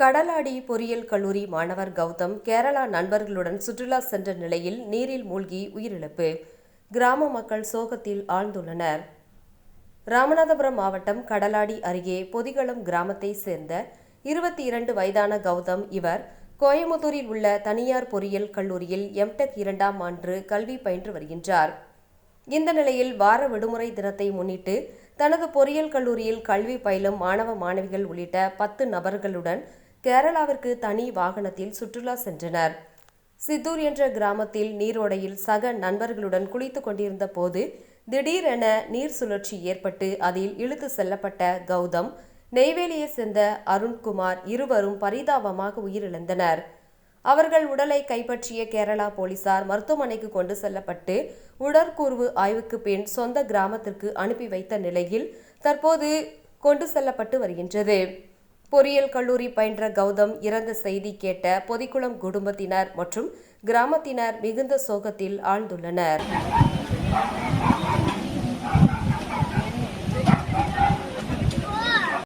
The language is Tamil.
கடலாடி பொறியியல் கல்லூரி மாணவர் கௌதம் கேரளா நண்பர்களுடன் சுற்றுலா சென்ற நிலையில் நீரில் மூழ்கி உயிரிழப்பு. கிராம மக்கள் சோகத்தில் ஆழ்ந்துள்ளனர். ராமநாதபுரம் மாவட்டம் கடலாடி அருகே பொதிகளம் கிராமத்தை சேர்ந்த இருபத்தி இரண்டு வயதான கௌதம் இவர் கோயமுத்தூரில் உள்ள தனியார் பொறியியல் கல்லூரியில் எம்டெக் இரண்டாம் ஆண்டு கல்வி பயின்று வருகின்றார். இந்த நிலையில் வார விடுமுறை தினத்தை முன்னிட்டு தனது பொறியியல் கல்லூரியில் கல்வி பயிலும் மாணவ மாணவிகள் உள்ளிட்ட பத்து நபர்களுடன் கேரளாவிற்கு தனி வாகனத்தில் சுற்றுலா சென்றனர். சித்தூர் என்ற கிராமத்தில் நீரோடையில் சக நண்பர்களுடன் குளித்துக் கொண்டிருந்த போது திடீரென நீர் சுழற்சி ஏற்பட்டு அதில் இழுத்து செல்லப்பட்ட கௌதம் நெய்வேலியை சேர்ந்த அருண்குமார் இருவரும் பரிதாபமாக உயிரிழந்தனர். அவர்கள் உடலை கைப்பற்றிய கேரளா போலீசார் மருத்துவமனைக்கு கொண்டு செல்லப்பட்டு உடற்கூர்வு ஆய்வுக்கு பின் சொந்த கிராமத்திற்கு அனுப்பி வைத்த நிலையில் தற்போது கொண்டு செல்லப்பட்டு வருகின்றது. பொறியியல் கல்லூரி பயின்ற கௌதம் இறந்த செய்தி கேட்ட பொதிக்குளம் குடும்பத்தினர் மற்றும் கிராமத்தினர் மிகுந்த சோகத்தில் ஆழ்ந்துள்ளனர்.